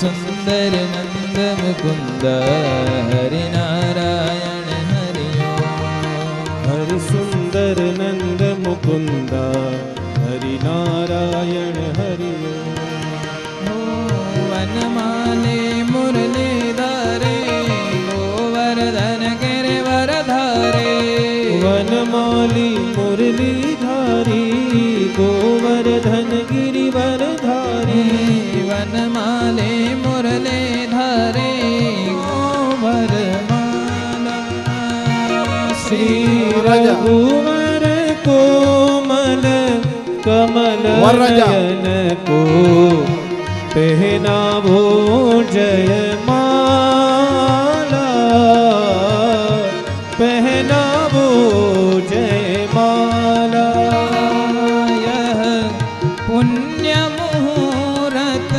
સુંદર નંદ મુકુંદ હરિ નારાયણ હરિ હરિ સુંદર નંદ મુકુંદ હરિ નારાયણ હરિ વનમાલે મુરલીધરે ગોવર્ધન ગિરિવર ધારે વનમાલી મુરલીધારી ગોવર્ધન કમલ નયન કો પહેનાવો જય માલા પહેનાવો જય માલા યહ પુણ્ય મુહૂર્ત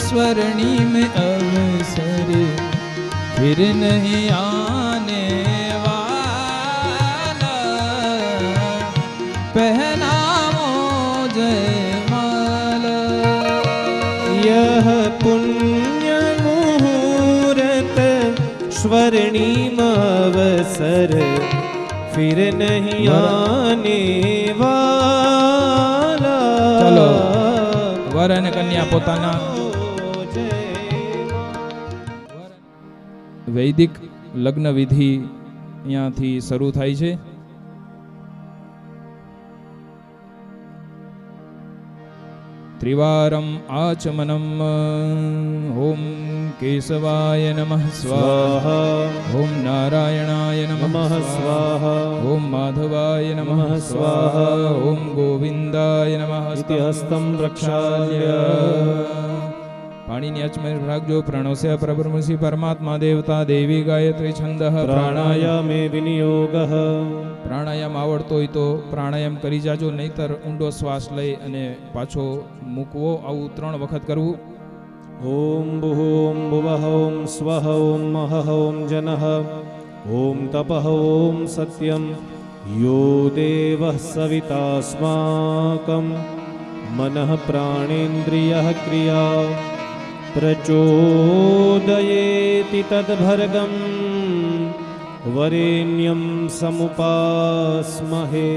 સ્વર્ણિમ અવસર ફિર નહીં આને जय माला यह पुण्य मुहूर्त स्वर्णिम अवसर फिर नहीं आने वाला चलो, વર અને કન્યા પોતાના વૈદિક લગ્ન વિધિ અહીંયાથી શરૂ થાય છે त्रिवारम् आचमनम्। ॐ केशवाय नमः स्वाहा। ॐ नारायणाय नमः स्वाहा। ॐ माधवाय नमः स्वाहा। ॐ गोविन्दाय नमः इति हस्तं प्रक्षाल्य વાણીની અચમેર રાખજો પ્રણવસ્ય પ્રભૃમસી પરમાત્મા દેવતા દેવી ગાયત્રી છંદ પ્રાણાયામે વિનિયોગ પ્રાણાયામ આવડતો હોય તો પ્રાણાયામ કરી જાજો નહીતર ઊંડો શ્વાસ લઈ અને પાછો મૂકવો. આવું ત્રણ વખત કરવું. ઓમ ભૂમ ભુવઃ ઓમ સ્વઃ ઓમ મહઃ ઓમ જનઃ ઓમ તપઃ ઓમ યો દેવ સવિતાસ્માક મન પ્રાણેન્દ્રિય ક્રિયા. प्रचोदयेति तद्भर्गं वरेण्यं समुपास्महे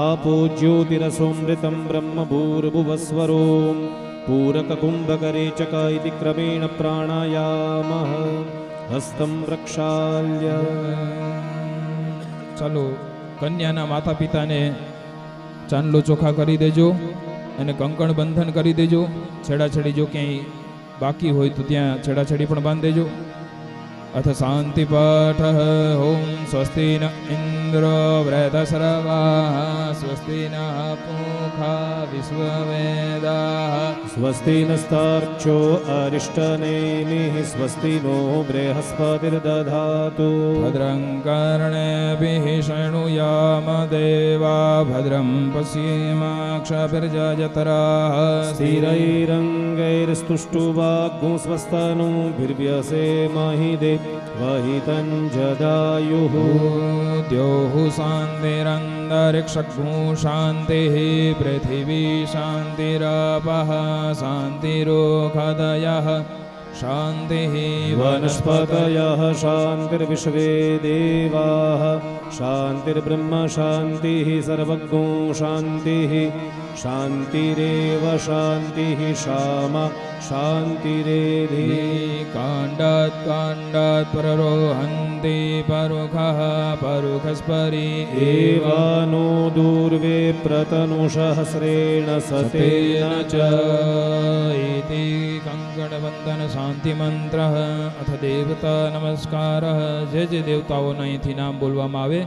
आपो ज्योतिरसोऽमृतं ब्रह्मभूर्भुवस्वरों पूरककुम्भकरे चक इति क्रमेण प्राणायामः हस्तं प्रक्षाल्य ચાલો કન્યાના માતા પિતાને ચાંદલો ચોખા કરી દેજો અને કંકણ બંધન કરી દેજો છેડાછેડી જો ક્યાંય બાકી હોય તો ત્યાં છેડાછેડી પણ બાંધી દેજો. અથ શાંતિ પાઠ, ઓમ સ્વસ્તિ ન ઇન્દ્ર વ્રતસર્વા સ્વસ્તિ ન પૂખા વિશ્વવેદા. स्वस्ति नस्तार्क्ष्यो अरिष्टनेमिः स्वस्ति नो बृहस्पतिर्दधातु भद्रं कर्णेभिः शृणुयाम देवा भद्रं पश्येमाक्षभिर्जयतराः स्थिरैरङ्गैर्स्तुष्टुवाग्मुस्वस्तनु महि दे वहितं जदायुः द्योः शान्तिरन्तरिक्षघ्नु शान्तिः पृथिवी शान्तिरापः शान्तिरोखदयः। शान्तिः वनस्पतयः। शान्तिर्विश्वे देवाः शान्तिर्ब्रह्म शान्तिः सर्वज्ञो शान्तिः शान्तिरेव शान्तिः श्याम शान्तिरेधि काण्डात् काण्डात् प्ररोहन्ति परुखः परुखस्परि एवानो दूर्वे प्रतनुसहस्रेण सतेन च इति કંકણબંધન અથ દેવતા નમસ્કાર જે જે દેવતાઓના અહીંથી નામ બોલવામાં આવે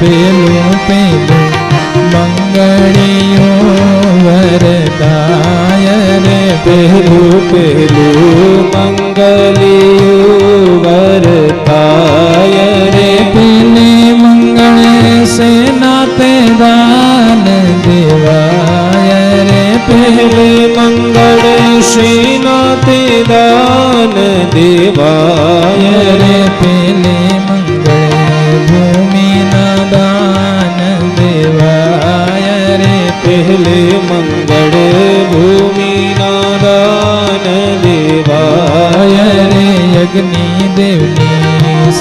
પેલું પેલું મંગળિયું વરદાય રે. પેલું પેલું મંગલિયું વરદાય રે. પેલે મંગળ સેના તે દાન દેવાય રે. પેલે મંગળ સેના તે દાન દેવાય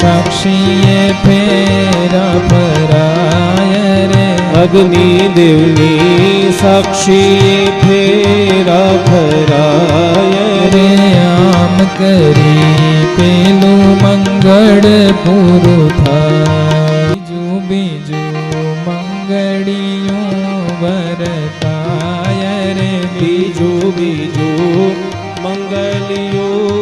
સાક્ષીએ ફેરા ફરાય રે. અગ્નિ દેવની સાક્ષીએ ફેરા ફરાય રે. આમ કરી પેલું મંગળ પૂરું થાય. બીજું બીજું મંગળિયું વરતાય રે. બીજું બીજું મંગલિયું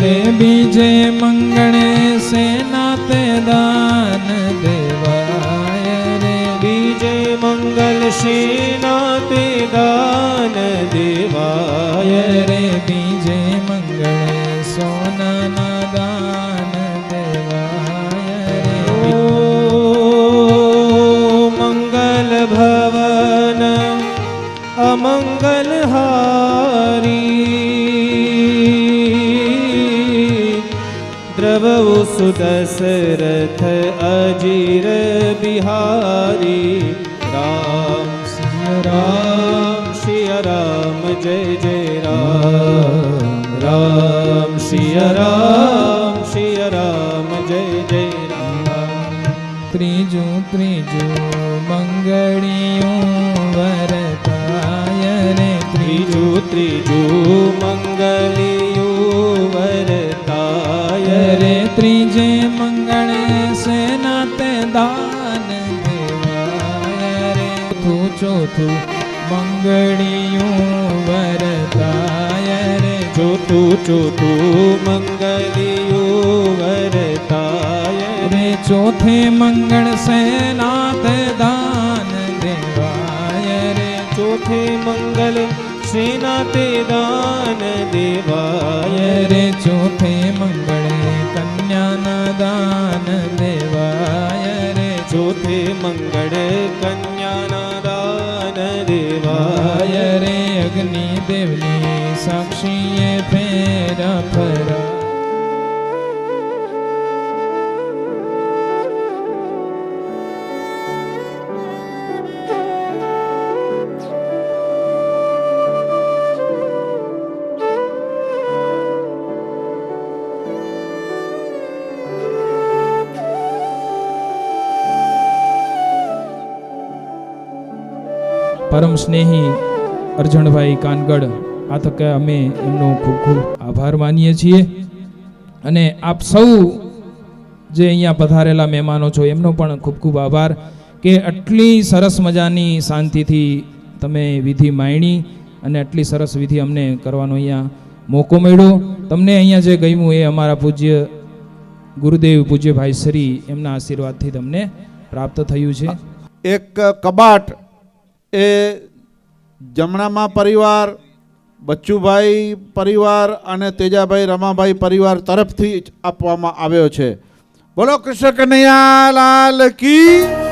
રે બીજે મંગળે દ્રવઉ સુદશરથ અજીર બિહારી રામ સિય રામ સિય રામ જય જય રામ રામ સિય રામ સિય રામ જય જય રામ ત્રીજું ત્રીજું મંગળિયું વરતાય રે ચોથું મંગળિયું વરતાય રે ચોથું ચોથું મંગળિયું વરતાય રે ચોથે મંગળ સેના તે દાન દેવાય રે ચોથે મંગલ શ્રીના તે દાન દેવાય રે ચોથે મંગળે કન્યાના દાન દેવાય રે ચોથે મંગળ કન્યાના દેવાય વાય રે અગ્નિ દેવની સાક્ષીએ ફેરા ફરા પરમ સ્નેહી અર્જણભાઈ કાનગડ, આ તકે અમે એમનો ખૂબ ખૂબ આભાર માનીએ છીએ. અને આપ સૌ જે અહીંયા પધારેલા મહેમાનો છો, એમનો પણ ખૂબ ખૂબ આભાર કે આટલી સરસ મજાની શાંતિથી તમે વિધિ માણી અને આટલી સરસ વિધિ અમને કરવાનો અહીંયા મોકો મળ્યો. તમને અહીંયા જે ગમ્યું એ અમારા પૂજ્ય ગુરુદેવ પૂજ્ય ભાઈ શ્રી એમના આશીર્વાદથી તમને પ્રાપ્ત થયું છે. એક કબાટ એ જમણામાં પરિવાર, બચ્ચુભાઈ પરિવાર અને તેજાભાઈ રમાભાઈ પરિવાર તરફથી જ આપવામાં આવ્યો છે. બોલો કૃષ્ણ કનૈયા, લાલ કી.